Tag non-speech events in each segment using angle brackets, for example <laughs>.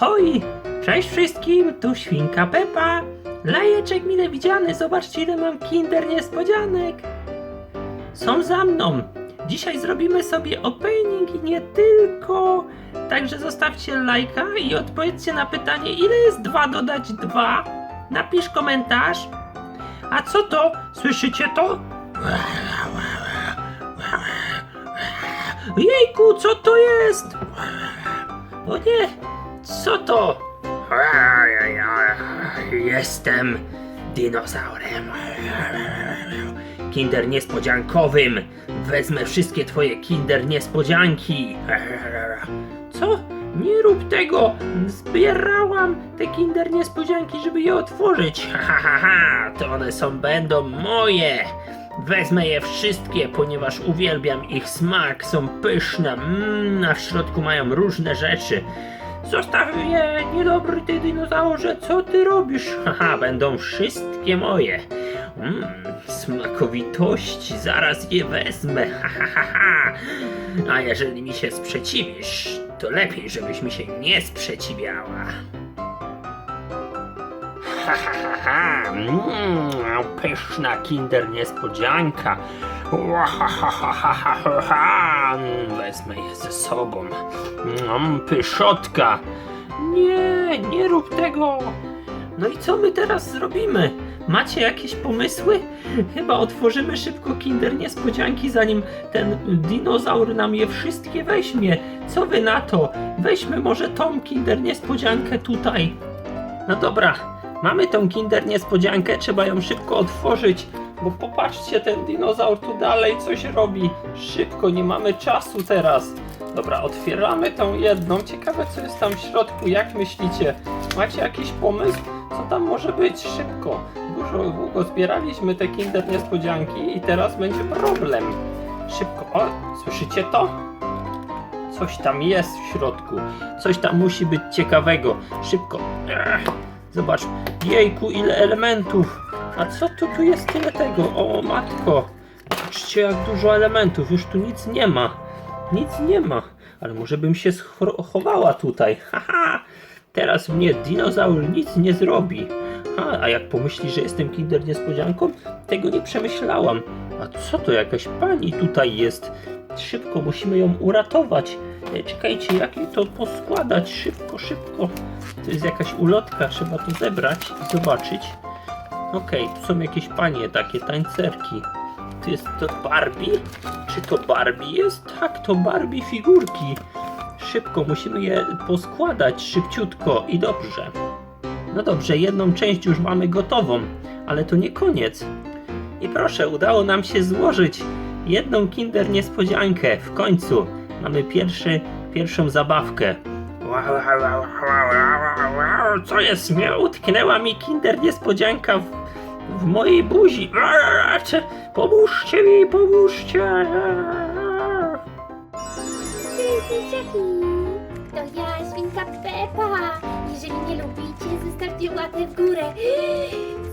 Ahoj! Cześć wszystkim, tu Świnka Pepa. Lajeczek mile widziany, zobaczcie ile mam kinder niespodzianek. Są za mną. Dzisiaj zrobimy sobie opening i nie tylko. Także zostawcie lajka i odpowiedzcie na pytanie, ile jest 2 dodać 2. Napisz komentarz. A co to? Słyszycie to? Jejku, co to jest? O nie, co to? Jestem dinozaurem. Kinder niespodziankowym. Wezmę wszystkie twoje kinder niespodzianki. Co? Nie rób tego! Zbierałam te kinder niespodzianki, żeby je otworzyć. Ha, ha, ha. To one są, będą moje. Wezmę je wszystkie, ponieważ uwielbiam ich smak, są pyszne, mm, a w środku mają różne rzeczy. Zostaw je, niedobry ty dinozaurze, co ty robisz? <laughs> Haha, będą wszystkie moje. Mmm, smakowitości, zaraz je wezmę. <laughs> A jeżeli mi się sprzeciwisz, to lepiej, żebyś mi się nie sprzeciwiała. Ha, ha, ha, ha. Mm, pyszna kinder niespodzianka. Wezmę je ze sobą. Mm, pyszotka. Nie, nie rób tego. No i co my teraz zrobimy? Macie jakieś pomysły? Chyba otworzymy szybko kinder niespodzianki, zanim ten dinozaur nam je wszystkie weźmie. Co wy na to? Weźmy może tą kinder niespodziankę tutaj. No dobra, mamy tą kinder niespodziankę, trzeba ją szybko otworzyć, bo popatrzcie, ten dinozaur tu dalej coś robi. Szybko, nie mamy czasu teraz. Dobra, otwieramy tą jedną. Ciekawe, co jest tam w środku, jak myślicie? Macie jakiś pomysł? Co tam może być? Szybko. Dużo długo zbieraliśmy te kinder niespodzianki i teraz będzie problem. Szybko. O, słyszycie to? Coś tam jest w środku. Coś tam musi być ciekawego. Szybko. Zobacz. Jejku, ile elementów. A co tu, tu jest tyle tego? O, matko. Patrzcie, jak dużo elementów. Już tu nic nie ma. Nic nie ma. Ale może bym się schowała tutaj. <laughs> Haha. Teraz mnie dinozaur nic nie zrobi. A, a jak pomyśli, że jestem kinder niespodzianką? Tego nie przemyślałam. A co to jakaś pani tutaj jest? Szybko musimy ją uratować. E, Czekajcie, jak jej to poskładać? Szybko, szybko. To jest jakaś ulotka, trzeba to zebrać i zobaczyć. Okej, tu są jakieś panie, takie tańcerki. To jest to Barbie? Czy to Barbie jest? Tak, to Barbie figurki. Szybko, musimy je poskładać szybciutko i dobrze. No dobrze, jedną część już mamy gotową, ale to nie koniec. I proszę, udało nam się złożyć jedną kinder niespodziankę. W końcu mamy pierwszy, pierwszą zabawkę. Co jest? Utknęła mi kinder niespodzianka w, w mojej buzi. Pomóżcie mi, pomóżcie. Dzieciaki, to ja, świnka Pepa. Jeżeli nie lubicie, zostawcie łapę w górę.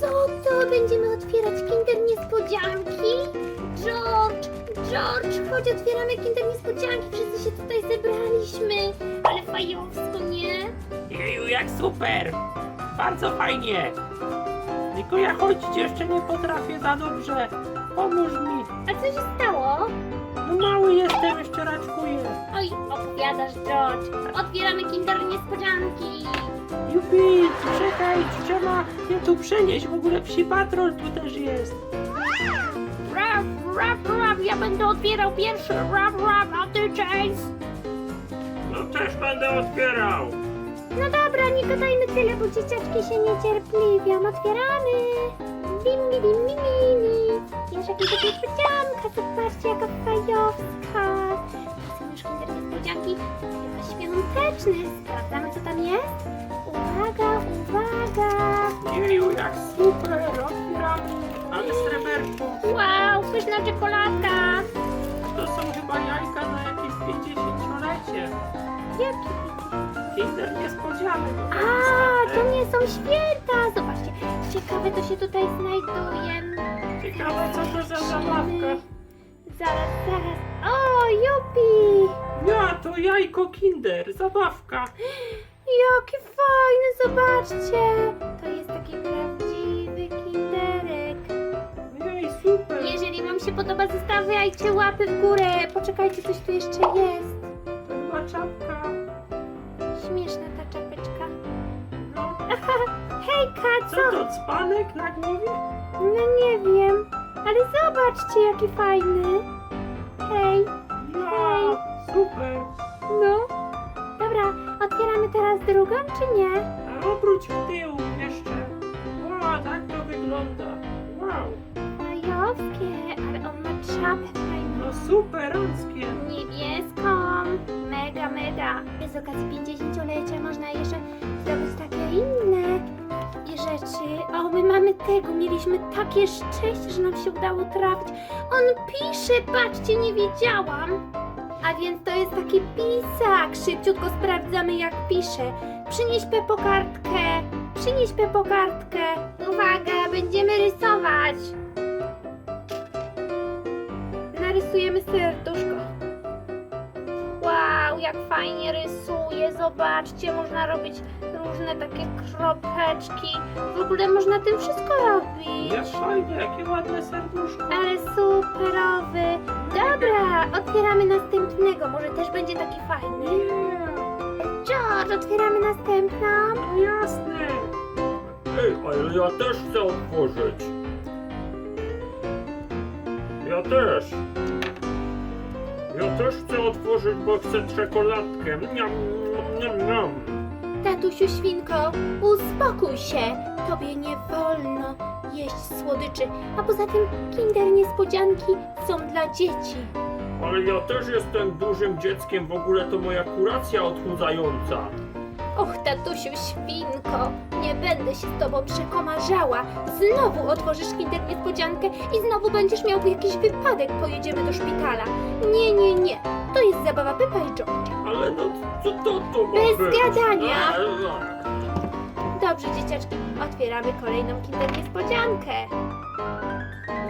Co to? Będziemy otwierać kinder niespodzianki? George, chodź otwieramy kinder niespodzianki. Wszyscy się tutaj zebraliśmy. Ale fajowsko, nie? Jeju, jak super! Bardzo fajnie! Tylko ja chodzić jeszcze nie potrafię za dobrze. Pomóż mi. A co się stało? No mały jestem, jeszcze raczkuję. Oj, opowiadasz, George. Otwieramy kinder niespodzianki. Jupi, czekaj, trzeba mnie tu przenieść. W ogóle psi patrol tu też jest. Rap, rap, ja będę otwierał pierwszy. Rap, rap, a ty, Chase. No też będę otwierał. No dobra, nie gadajmy tyle, bo dzieciaczki się niecierpliwią. Otwieramy! Bim, bim, bim, bim, bim. Jeszcze jakaś niespodzianka, zobaczcie jaka fajowska. Są już kinder niespodzianki chyba świąteczne. Sprawdzamy co tam jest. Uwaga, uwaga. Jeju, jak super! Otwieramy. Ale sreberko. Wow, pyszna czekoladka. To są chyba jajka na jakieś 50-lecie. Jakie? Kinder niespodzianek. A, to nie są święta. Zobaczcie, ciekawe co się tutaj znajduje. Ciekawe, co to za zabawka. Zaraz, zaraz. O, jupi! Ja, to jajko Kinder, zabawka. <gasps> Jaki fajny, zobaczcie! To jest taki prawdziwy podoba, zostawiajcie łapy w górę. Poczekajcie, coś tu jeszcze jest. To była czapka. Śmieszna ta czapeczka. No, <laughs> Hejka, co co? to, dzbanek na głowie? No nie wiem, ale zobaczcie, jaki fajny. Hej, Ja, super! no. Dobra, otwieramy teraz drugą, czy nie? A obróć w tył jeszcze. Wow, tak to wygląda. Wow, Ale on ma czapę fajną. no superanckie. Niebieską. Mega, mega. Z okazji 50-lecia można jeszcze zrobić takie inne rzeczy. O, my mamy tego. Mieliśmy takie szczęście, że nam się udało trafić. On pisze, patrzcie, nie wiedziałam. A więc to jest taki pisak. Szybciutko sprawdzamy, jak pisze. Przynieś Pepo kartkę. Przynieś Pepo kartkę. Uwaga, będziemy rysować. Narysujemy serduszko. Wow, jak fajnie rysuje. Zobaczcie, można robić różne takie kropeczki. W ogóle można tym wszystko robić. Jak fajnie, jakie ładne serduszko. Ale superowy. Dobra, otwieramy następnego. Może też będzie taki fajny. Nie, George, otwieramy następną. no jasne. Ej, ale ja też chcę otworzyć. Ja też. Ja też chcę otworzyć, bo chcę czekoladkę. Niam, niam, niam. Tatusiu świnko, uspokój się. Tobie nie wolno jeść słodyczy. A poza tym kinder niespodzianki są dla dzieci. Ale ja też jestem dużym dzieckiem, w ogóle to moja kuracja odchudzająca. Tatusiu świnko, nie będę się z tobą przekomarzała. Znowu otworzysz kinder niespodziankę i znowu będziesz miał jakiś wypadek, pojedziemy do szpitala. Nie, nie, nie. To jest zabawa Pepa i George. Ale no, co to to ma Bez być? gadania. A. Dobrze, dzieciaczki, otwieramy kolejną kinder niespodziankę.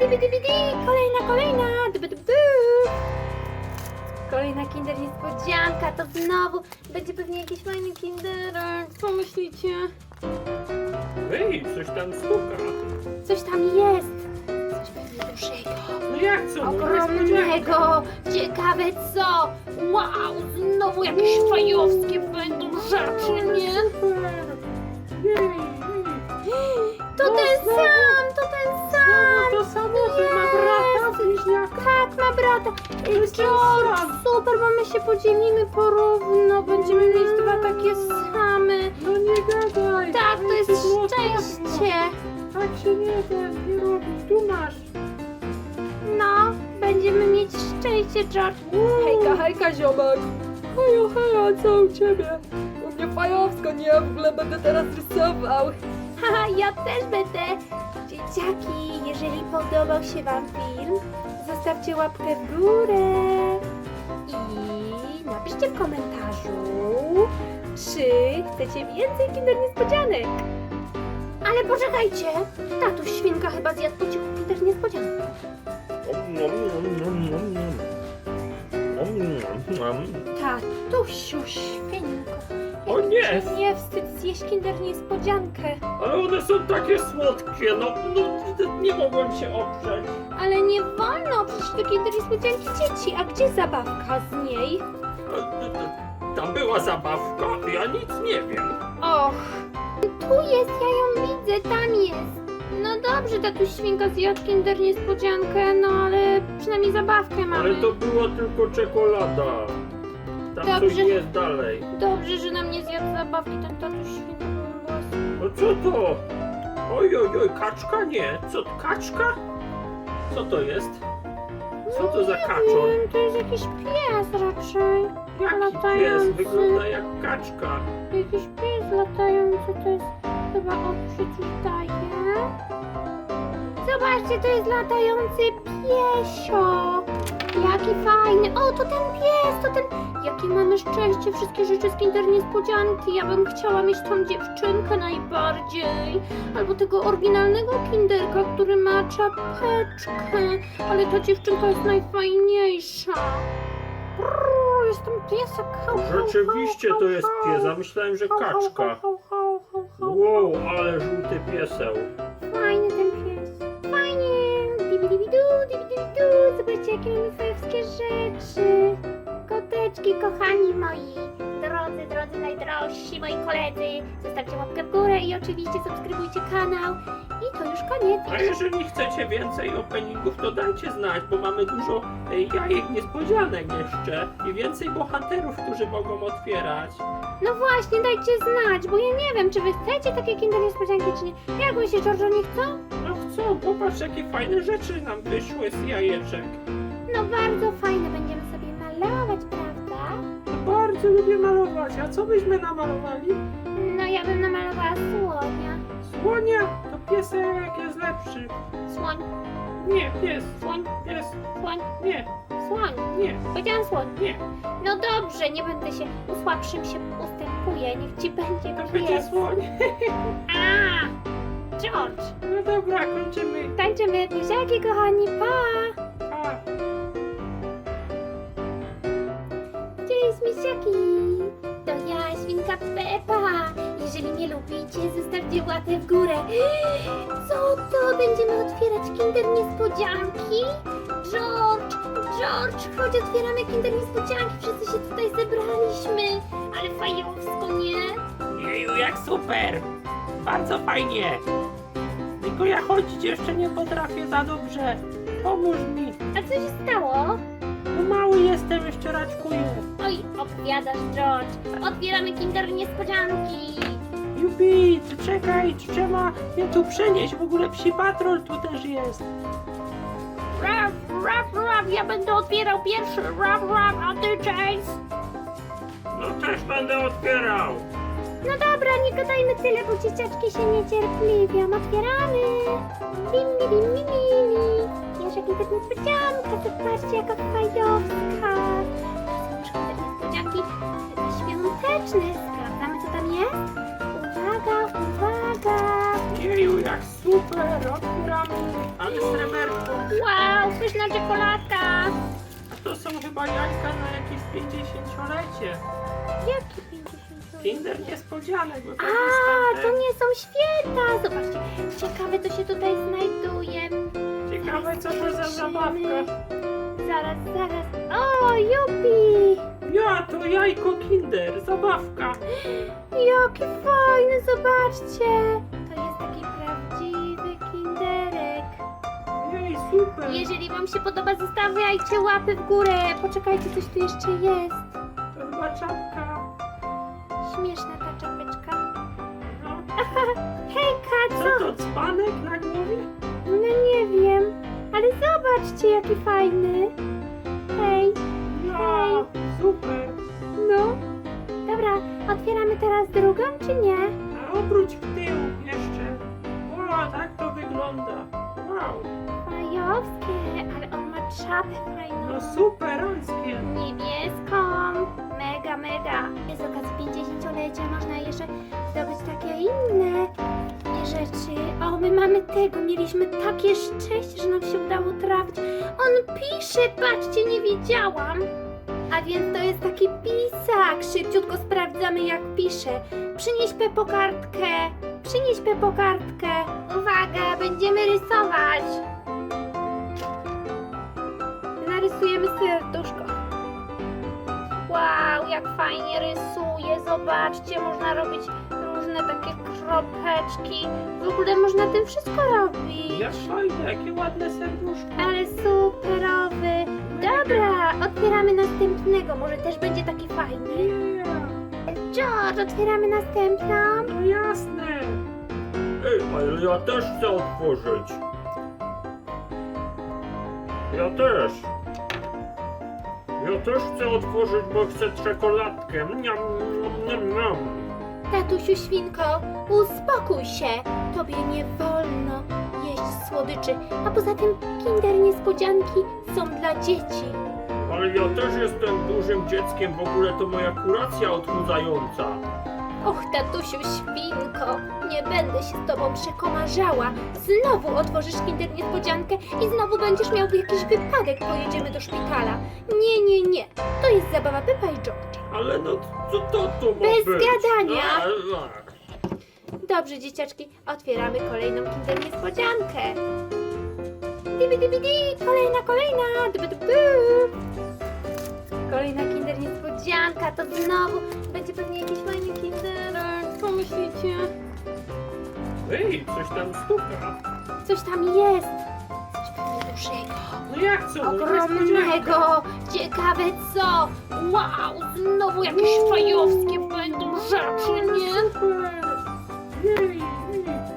Dyby, dyby, dy, kolejna, kolejna. Dyby, dyby, dy. Kolejna kinder niespodzianka, to znowu będzie pewnie jakiś fajny kinderek. Co myślicie? Ej, coś tam stuka. Coś tam jest. Coś pewnie dużego. No jak co? no niespodzianka. Ogromnego. Ciekawe co. Wow, znowu jakieś fajowskie będą rzeczy, nie? Super. Jej, jej. To ten sam, ma brata. George, super, bo my się podzielimy porówno. Będziemy mieć dwa takie same. No nie gadaj. Tak, to jest szczęście. Tak się nie da, nie robić. Tu masz. No, będziemy mieć szczęście, George. Hejka, hejka ziomek! Hejo, hejo, co u ciebie? U mnie fajowsko, nie? W ogóle będę teraz rysował. Haha, <laughs> ja też będę. Dzieciaki, jeżeli podobał się Wam film, zostawcie łapkę w górę i napiszcie w komentarzu, czy chcecie więcej kinder niespodzianek. Ale poczekajcie, tatuś świnka chyba zjadł po cichu kinder niespodzianek. Tatusiu świnko. O nie! Nie wstyd zjeść kinder niespodziankę. Ale one są takie słodkie, no, no nie mogłem się oprzeć. Ale nie wolno, to kinder niespodzianki dzieci. A gdzie zabawka z niej? Tam była zabawka, ja nic nie wiem. Och, tu jest, ja ją widzę, tam jest. No dobrze, tatuś świnka zjadł kinder niespodziankę, no ale przynajmniej zabawkę mamy. Ale to była tylko czekolada. Tam Dobrze. coś jest dalej. Dobrze, że nam nie zjadł zabawki ten tatuś świnka. No co to? Oj, oj, oj, kaczka? Nie. Co, kaczka? Co to jest? Co to za kaczor? Wiem, to jest jakiś pies raczej. Jaki latający. pies? Wygląda jak kaczka. Jakiś pies latający, to jest chyba on. Zobaczcie, to jest latający piesio. Jaki fajny. O, to ten pies, to ten... Jakie mamy szczęście, wszystkie rzeczy z Kinder Niespodzianki. Ja bym chciała mieć tą dziewczynkę najbardziej. Albo tego oryginalnego Kinderka, który ma czapeczkę. Ale ta dziewczynka jest najfajniejsza. Brrr, jestem piesek. Hał, hał, Rzeczywiście hał, to jest hał, pies, a myślałem, że hał, hał, kaczka. hał, hał, hał, hał. Wow, ale żółty pieseł. Fajny ten pies. Fajnie. Dibidibidu, dibidibidu. Jakie mamy fajowskie rzeczy. Koteczki, kochani moi. Drodzy, drodzy, najdrożsi moi koledzy. Zostawcie łapkę w górę i oczywiście subskrybujcie kanał. I to już koniec. A jeżeli chcecie więcej openingów, to dajcie znać, bo mamy dużo e, jajek niespodzianek jeszcze i więcej bohaterów, którzy mogą otwierać. No właśnie, dajcie znać, bo ja nie wiem, czy wy chcecie takie kinder niespodzianki, czy nie. Jak się, Giorgio, nie chcą? No chcą, popatrz jakie fajne rzeczy nam wyszły z jajeczek. No bardzo a co byśmy namalowali? No ja bym namalowała słonia. Słonia, to piesek jest lepszy. Słoń, Nie, pies, słoń, pies, słoń, nie, słoń. nie, Powiedziałam słoń. nie, No dobrze, nie będę się usłabszym się ustępuje. Niech ci będzie to będzie pies. słoń. <laughs> A, George. No dobra, kończymy. Tańczymy buziaki, kochani, pa! A. Cześć, misiaki! Ja, świnka Pepa. Jeżeli mnie lubicie, zostawcie łapę w górę. Co to? Będziemy otwierać kinder niespodzianki? George, George, chodź, otwieramy kinder niespodzianki. Wszyscy się tutaj zebraliśmy. Ale fajowsko, nie? Jeju, jak super! Bardzo fajnie! Tylko ja chodzić jeszcze nie potrafię za dobrze. Pomóż mi. A co się stało? Bo mały jestem, jeszcze raczkuję. Oj, opowiadasz, George. Otwieramy kinder niespodzianki. Jupi, ty czekaj, trzeba mnie tu przenieść. W ogóle psi patrol tu też jest. Raf, raf, raf, ja będę otwierał pierwszy. Raf, raf, a ty, Chase? No też będę otwierał. No dobra, nie gadajmy tyle, bo dzieciaczki się niecierpliwią. Otwieramy. Bim, bim, bim, bim, bim. Jeszcze jaka niespodzianka, zobaczcie jaka fajowska. Już niespodzianki świąteczne. Sprawdzamy co tam jest. Uwaga, uwaga. Jeju, jak super! Otwieramy. Ale sreberko. Wow, pyszna czekoladka. A to są chyba jajka na jakieś 50-lecie. Jaki 50 Kinder niespodzianek, bo to A, jest to nie są święta. Zobaczcie, ciekawe co się tutaj znajduje. Ciekawe co to za zabawka. Zaraz, zaraz. O, jupi! Ja, to jajko Kinder, zabawka. Jaki fajny, zobaczcie! To jest taki prawdziwy kinderek. Jej, super. Jeżeli wam się podoba, zostawiajcie łapy w górę. Poczekajcie, coś tu jeszcze jest. To chyba czapka. Śmieszna ta czapeczka. No. <laughs> Hejka, Co co? to, dzbanek na ale zobaczcie, jaki fajny. Hej, Ja, super. no. Dobra, otwieramy teraz drugą, czy nie? A obróć w tył jeszcze. Wow, tak to wygląda. Wow, Fajowskie, ale on ma czapę fajną. no superanckie. Niebieską. Mega, mega. Z okazji 50-lecia można jeszcze zdobyć takie inne rzeczy. O, my mamy tego. Mieliśmy takie szczęście, że nam się udało trafić. On pisze, patrzcie, nie wiedziałam. A więc to jest taki pisak. Szybciutko sprawdzamy, jak pisze. Przynieś Pepo kartkę. Przynieś Pepo kartkę. Uwaga, będziemy rysować. Narysujemy serduszko. Wow, jak fajnie rysuje. Zobaczcie, można robić różne takie kropeczki. W ogóle można tym wszystko robić. Jak fajne, jakie ładne serduszko. Ale superowy. Dobra, otwieramy następnego. Może też będzie taki fajny. Yeah. George, otwieramy następną. No jasne. Ej, ale ja też chcę otworzyć. Ja też. Ja też chcę otworzyć, bo chcę czekoladkę. Niam, niam, niam. Tatusiu świnko, uspokój się. Tobie nie wolno jeść słodyczy. A poza tym kinder niespodzianki są dla dzieci. Ale ja też jestem dużym dzieckiem, w ogóle to moja kuracja odchudzająca. Och, tatusiu świnko, nie będę się z tobą przekomarzała. Znowu otworzysz kinder niespodziankę i znowu będziesz miał jakiś wypadek, pojedziemy do szpitala. Nie, nie, nie. To jest zabawa Pepa i George. Ale no, co to to ma Bez być? gadania. A. Dobrze, dzieciaczki, otwieramy kolejną kinder niespodziankę. Dibi, dibi, di, kolejna, kolejna. Dyby. Kinder niespodzianka, to znowu będzie pewnie jakiś fajny kinderek. Co myślicie? Ej, coś tam stuka. Coś tam jest. Coś pewnie dużego. No jak co? No. Ogromnego. Ciekawe co. Wow, znowu jakieś fajowskie będą rzeczy, nie? Super. Jej,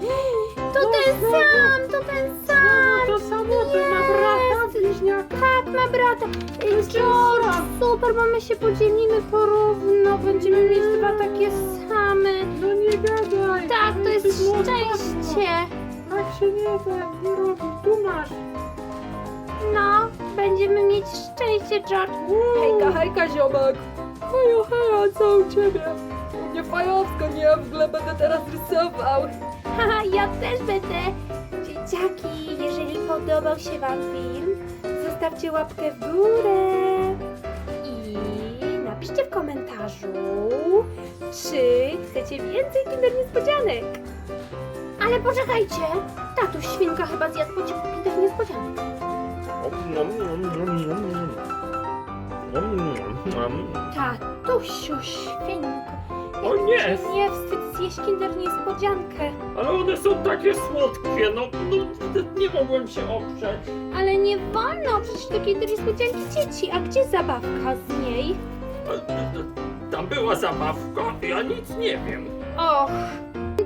jej. To ten sam, to ten sam. To samo, to ma brata. George, super, bo my się podzielimy porówno. Będziemy mieć dwa takie same. No nie gadaj. Tak, to jest Jesteś młoda. szczęście. Tak się nie da, nie robi. Tu masz. No, będziemy mieć szczęście, George. Hejka, hejka ziomek! Hejo, hejo, co u ciebie? U mnie fajowsko, nie? W ogóle będę teraz rysował. Haha, <laughs> ja też będę. Dzieciaki, jeżeli podobał się Wam film, zostawcie łapkę w górę. I napiszcie w komentarzu, czy chcecie więcej kinder niespodzianek. Ale poczekajcie, tatuś świnka chyba zjadł po cichu kinder niespodzianek. Tatusiu świnko. O nie! Nie wstyd zjeść kinder niespodziankę. Ale one są takie słodkie, no, no nie mogłem się oprzeć. Ale nie wolno, przecież to kinder niespodzianki dzieci. A gdzie zabawka z niej? A, a, Tam była zabawka, ja nic nie wiem. Och,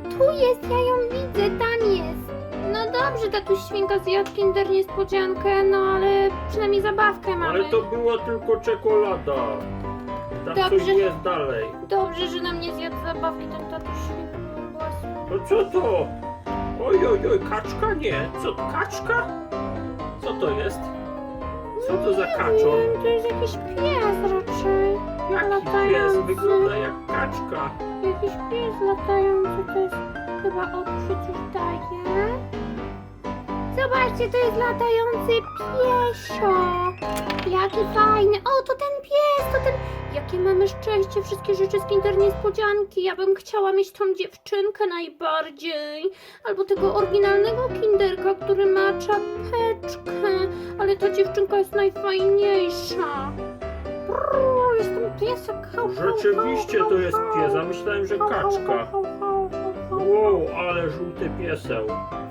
tu jest, ja ją widzę, tam jest. No dobrze, tatuś świnka zjadł kinder niespodziankę, no ale przynajmniej zabawkę mamy. Ale to była tylko czekolada. Tam Dobrze. coś jest dalej. Dobrze, że nam nie zjadł zabawki ten tatuś świnka. była No co to? Oj, oj, oj, kaczka? Nie. Co, kaczka? Co to jest? Co to za kaczor? Nie, to jest jakiś pies raczej. Jaki latający. pies? Wygląda jak kaczka. Jakiś pies latający, to jest chyba oczy coś daje. Zobaczcie, to jest latający piesio. Jaki fajny. O, to ten pies, to ten... Jakie mamy szczęście, wszystkie rzeczy z Kinder Niespodzianki. Ja bym chciała mieć tą dziewczynkę najbardziej. Albo tego oryginalnego Kinderka, który ma czapeczkę. Ale ta dziewczynka jest najfajniejsza. Brrr, jestem piesek. Hał, hał, Rzeczywiście hał, to jest hał, pies, a myślałem, że hał, hał, kaczka. hał, hał, hał, hał. Wow, ale żółty pieseł.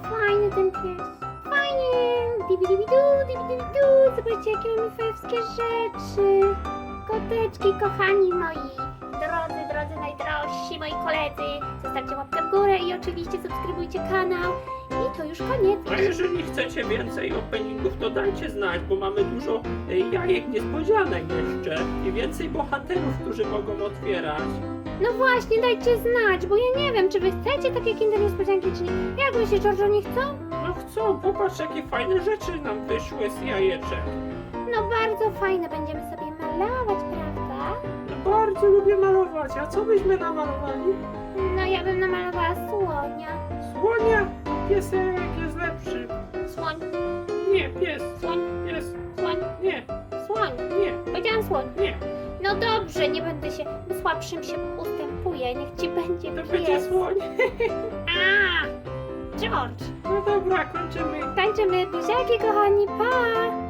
Fajny ten pies. Fajnie. Dibi-dibi-du, dibi-dibi-du. Zobaczcie, jakie mamy fajowskie rzeczy. Koteczki, kochani moi. Drodzy, drodzy najdrożsi moi koledzy. Zostawcie łapkę w górę i oczywiście subskrybujcie kanał. I to już koniec. A jeżeli chcecie więcej openingów, to dajcie znać, bo mamy dużo e, jajek niespodzianek jeszcze i więcej bohaterów, którzy mogą otwierać. No właśnie, dajcie znać, bo ja nie wiem, czy wy chcecie takie kinder niespodzianki, czy nie. Jak myślisz, George, oni chcą? No chcą, popatrz jakie fajne rzeczy nam wyszły z jajeczek. No bardzo fajne, będziemy sobie bardzo lubię malować, a co byśmy namalowali? No ja bym namalowała słonia. Słonia, piesek jest lepszy. Słoń, Nie, pies, słoń, pies, słoń, nie, słoń. nie, Powiedziałam słoń. nie, No dobrze, nie będę się. Słabszym się ustępuje, niech ci będzie to będzie pies. słoń. <laughs> A, George. No dobra, kończymy. Tańczymy buziaki, kochani, pa!